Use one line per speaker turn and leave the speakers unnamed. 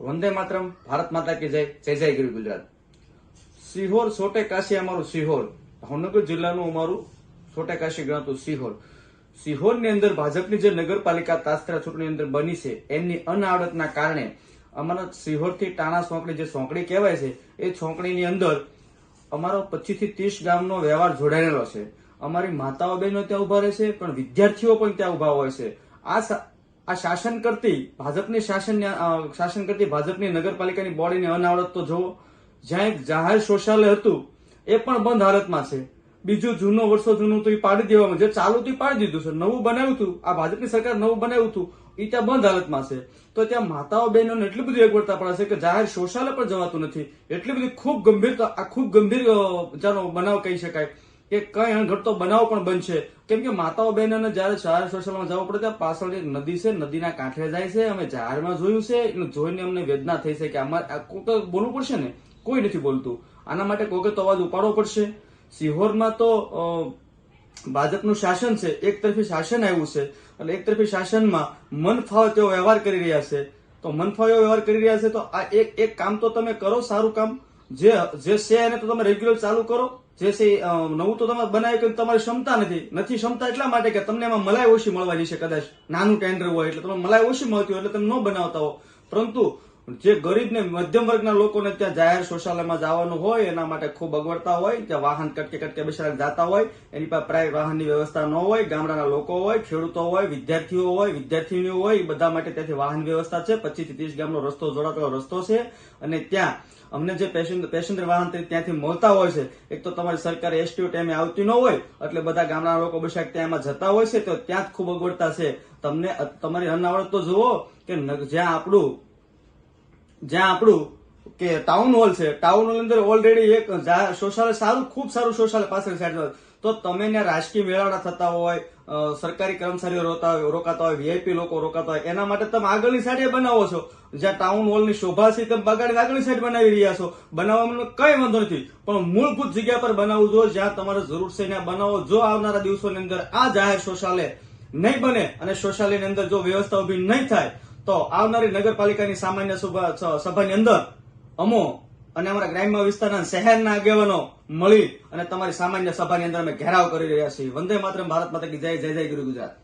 વંદે માતરમ, ભારત માતા કી જય જય જય ગીર ગુજરાત. સિહોર, સોટે કાશી અમારું સિહોર. ભાવનગર જિલ્લાનું અમારું સોટે કાશી ગણાતું સિહોર. સિહોરની અંદર ભાજપની જે નગરપાલિકા તાસ્ત્રા ચૂંટણી અંદર બની છે, એમની અનાવડતના કારણે અમારા સિહોરથી ટાણા સોંકડી જે સોંકડી કહેવાય છે, એ સોંકડીની અંદર અમારો પચીસથી ત્રીસ ગામનો વ્યવહાર જોડાયેલો છે. અમારી માતાઓ બહેનો ત્યાં ઊભા રહે છે, પણ વિદ્યાર્થીઓ પણ ત્યાં ઊભા હોય છે. આ આ શાસન કરતી ભાજપની શાસન શાસન કરતી ભાજપની નગરપાલિકાની બોડીની અનાવડત તો જુઓ. જ્યાં એક જાહેર શૌચાલય હતું, એ પણ બંધ હાલતમાં છે. બીજું જૂનો વર્ષો જૂનું તો એ પાડી દેવામાં જે ચાલુ તો પાડી દીધું છે. નવું બનાવ્યું હતું. આ ભાજપની સરકાર નવું બનાવ્યું હતું. એ ત્યાં બંધ હાલતમાં છે. તો ત્યાં માતાઓ બહેનોને એટલી બધી અગવડતા પડે છે કે જાહેર શૌચાલય પણ જવાતું નથી. એટલી બધી ખૂબ ગંભીર આ ખૂબ ગંભીર બનાવ કહી શકાય. કે કઈ અણઘડતો બનાવ પણ બનશે. કેમ કે માતાઓ બહેનોને જયારે શહેર સોશિયલમાં જવું પડે ત્યાં પાછળ એક નદી છે, નદીના કાંઠે જાય છે. અમે જાહેરમાં જોયું છે. એટલે જોઈને અમને વેદના થઈ છે કે અમારે કોઈક બોલવું પડશે ને? કોઈ નથી બોલતું. આના માટે કોઈકે તો અવાજ ઉપાડવો પડશે. સિહોરમાં તો ભાજપનું શાસન છે. એક તરફી શાસન આવ્યું છે. એટલે એક તરફી શાસનમાં મન ફાવે તેવો વ્યવહાર કરી રહ્યા છે. તો મન ફાવે એવો વ્યવહાર કરી રહ્યા છે, તો આ એક એક કામ તો તમે કરો, સારું કામ. જે જે છે એને તો તમે રેગ્યુલર ચાલુ કરો. જે છે નવું તો તમે બનાવી કે તમારી ક્ષમતા નથી. નથી ક્ષમતા એટલા માટે કે તમને એમાં મલાઈ ઓછી મળવાની છે કદાચ. નાનું ટેન્ડર હોય એટલે તમને મલાઈ ઓછી મળતી હોય એટલે તમે ન બનાવતા હો. પરંતુ જે ગરીબ ને મધ્યમ વર્ગના લોકોને ત્યાં જાહેર શૌચાલયમાં જવાનું હોય, એના માટે ખૂબ અગવડતા હોય, ત્યાં વાહન કટકે કટકે બેસાડીને જતા હોય, એની પાસે પ્રાઇવેટ વાહનની વ્યવસ્થા ન હોય, ગામડાના લોકો હોય, ખેડૂતો હોય, વિદ્યાર્થીઓ હોય, વિદ્યાર્થીનીઓ હોય બધા માટે ત્યાંથી વાહન વ્યવસ્થા છે. પચીસથી ત્રીસ ગામનો રસ્તો જોડાતો રસ્તો છે. અને ત્યાં અમને જે પેસેન્જર પેસેન્જર વાહન ત્યાંથી મળતા હોય છે, એક તો તમારી સરકાર એસટીઓ ટાઈમે આવતી ન હોય, એટલે બધા ગામડાના લોકો બેસાક ત્યાં જતા હોય છે, તો ત્યાં જ ખૂબ અગવડતા છે. તમને, તમારી અનાવડત તો જુઓ કે જ્યાં આપણું જ્યાં આપણું કે ટાઉન હોલ છે ટાઉન હોલ અંદર ઓલરેડી એક શૌચાલય સારું, ખૂબ સારું શૌચાલય પાછળ સાઈડ તો તમે ત્યાં રાજકીય મેળાવડા થતા હોય સરકારી કર્મચારીઓ રોતા હોય, રોકાતા હોય વીઆઈપી લોકો રોકાતા હોય, એના માટે તમે આગળની સાઈડે બનાવો છો. જ્યાં ટાઉન હોલની શોભા છે તમે બગાડીને આગળની સાઈડ બનાવી રહ્યા છો. બનાવવામાં કઈ વાંધો નથી, પણ મૂળભૂત જગ્યા પર બનાવવું જો જ્યાં તમારે જરૂર છે ત્યાં બનાવો. જો આવનારા દિવસોની અંદર આ જાહેર શૌચાલય નહીં બને અને શૌચાલયની અંદર જો વ્યવસ્થા ઊભી નહીં થાય તો આવનારી નગરપાલિકાની સામાન્ય સભાની અંદર અમો અને અમારા ગ્રામ્ય વિસ્તારના શહેરના આગેવાનો મળી અને તમારી સામાન્ય સભાની અંદર અમે ઘેરાવ કરી રહ્યા છીએ. વંદે માત્ર ભારત માતા જય જય જય ગુરુ ગુજરાત.